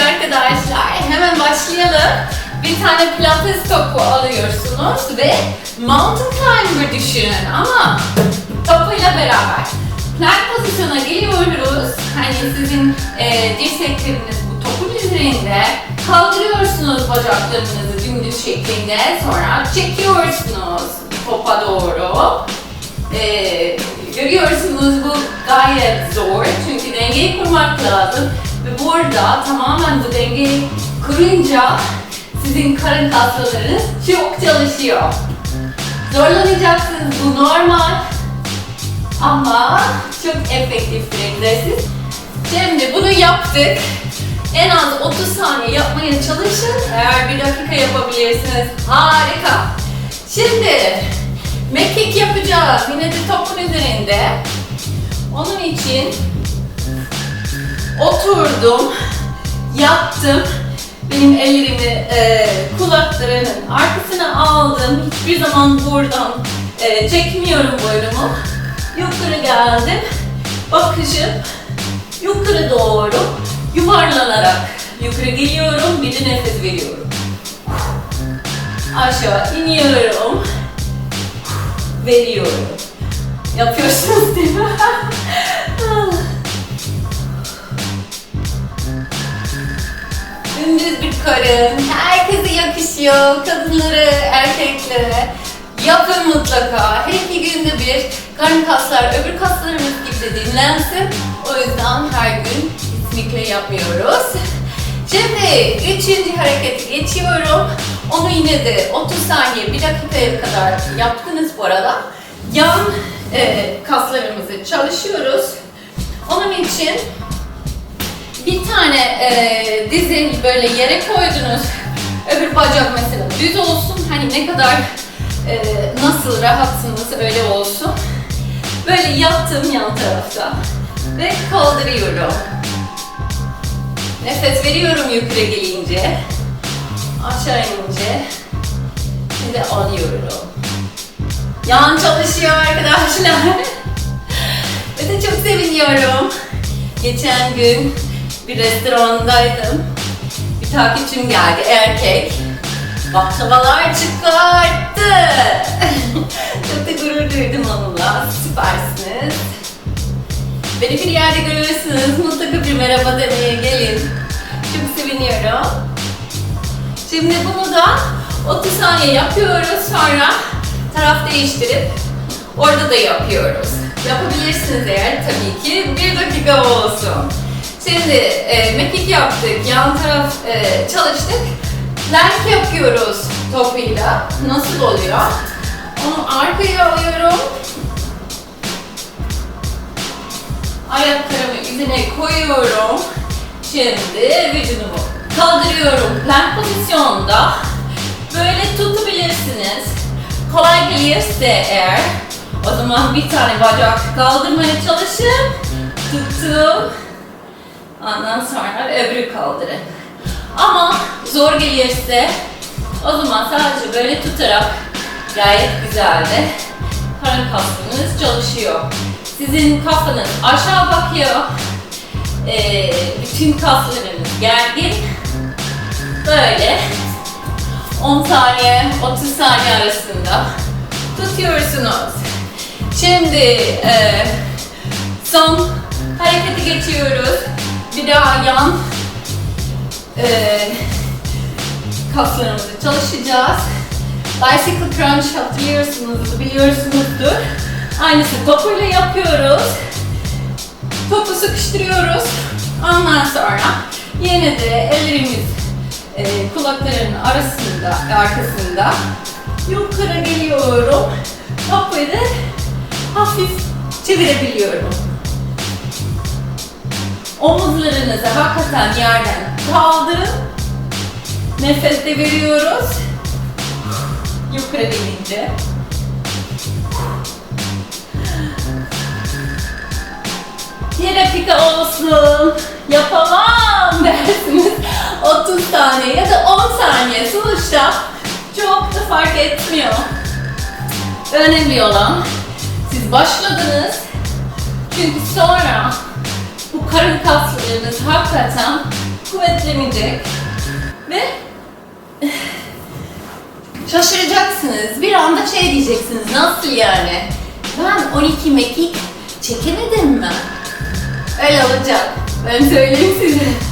arkadaşlar. Hemen başlayalım. Bir tane pilates topu alıyorsunuz ve mountain climber düşünün ama topuyla beraber. Plank pozisyona geliyoruz. Hani sizin e, dirsekleriniz bu topun üzerinde. Kaldırıyorsunuz bacaklarınızı dümdüz şeklinde. Sonra çekiyorsunuz topa doğru. E, görüyorsunuz bu gayet zor. Çünkü dengeyi kurmak lazım. Ve burada tamamen bu dengeyi kurunca sizin karın kaslarınız çok çalışıyor. Zorlanacaksınız bu normal. Ama çok efektif bir egzersiz. Şimdi bunu yaptık. En az 30 saniye yapmaya çalışın. Eğer bir dakika yapabilirsiniz harika. Şimdi mekik yapacağız. Yine de topun üzerinde. Onun için oturdum, yattım. Benim ellerimi e, kulaklarının arkasına aldım. Hiçbir zaman buradan e, çekmiyorum boynumu. Yukarı geldim. Bakışım yukarı doğru yuvarlanarak yukarı geliyorum. Bir de nefes veriyorum. Aşağı iniyorum. Veriyorum. Yapıyorsunuz değil mi? Dümdüz bir karın. Herkese yakışıyor. Kadınları, erkeklere. Yapın mutlaka. Her iki günde bir karın kaslar öbür kaslarımız gibi de dinlensin. O yüzden her gün kesinlikle yapmıyoruz. Şimdi üçüncü hareketi geçiyorum. Onu yine de 30 saniye, bir dakikaya kadar yaptınız bu arada. Yan e, kaslarımızı çalışıyoruz. Onun için bir tane e, dizi böyle yere koydunuz. Öbür bacak mesela düz olsun. Hani ne kadar e, nasıl rahatsınız öyle olsun. Böyle yattım yan tarafta ve kaldırıyorum. Nefes veriyorum yukarı gelince. Aşağı inince. De alıyorum. Yan çalışıyor arkadaşlar. ve de çok seviniyorum. Geçen gün bir restorandaydım. Bir takipçim geldi, erkek. Baklavalar çıkarttı. Çok da gurur duydum onunla. Süpersiniz. Beni bir yerde görürsünüz. Mutlaka bir merhaba demeye gelin. Çok seviniyorum. Şimdi bunu da 30 saniye yapıyoruz. Sonra taraf değiştirip orada da yapıyoruz. Yapabilirsiniz eğer tabii ki. Şimdi e, mekik yaptık, yan taraf e, çalıştık. Plank yapıyoruz topuyla. Nasıl oluyor? Onu arkaya alıyorum. Ayaklarımı üzerine koyuyorum. Şimdi vücudumu kaldırıyorum. Plank pozisyonda böyle tutabilirsiniz. Kolay gelirse eğer o zaman bir tane bacak kaldırmaya çalışın. Tuttum. Ondan sonra öbürü kaldırın. Ama zor gelirse o zaman sadece böyle tutarak gayet güzel de karın kaslarınız çalışıyor. Sizin kafanız aşağı bakıyor. Ee, bütün kaslarınız gergin. Böyle 10 saniye, 30 saniye arasında tutuyorsunuz. Şimdi e, son hareketi geçiyoruz. Bir daha yan e, kaslarımızı çalışacağız. Bicycle crunch hatırlıyorsunuz, biliyorsunuzdur. Aynısını topuyla yapıyoruz. Topu sıkıştırıyoruz. Ondan sonra yine de ellerimiz e, kulakların arasında, arkasında yukarı geliyorum. Topu da hafif çevirebiliyorum. Omuzlarınızı hakikaten yerden kaldırın. Nefes de veriyoruz. Yukarı gelince. Bir dakika olsun. Yapamam dersiniz. 30 saniye ya da 10 saniye sonuçta çok da fark etmiyor. Önemli olan siz başladınız. Çünkü sonra karın kaslarınız hakikaten kuvvetlenecek ve şaşıracaksınız. Bir anda şey diyeceksiniz. Nasıl yani? Ben 12 mekik çekemedim mi? Öyle olacak. Ben söyleyeyim size.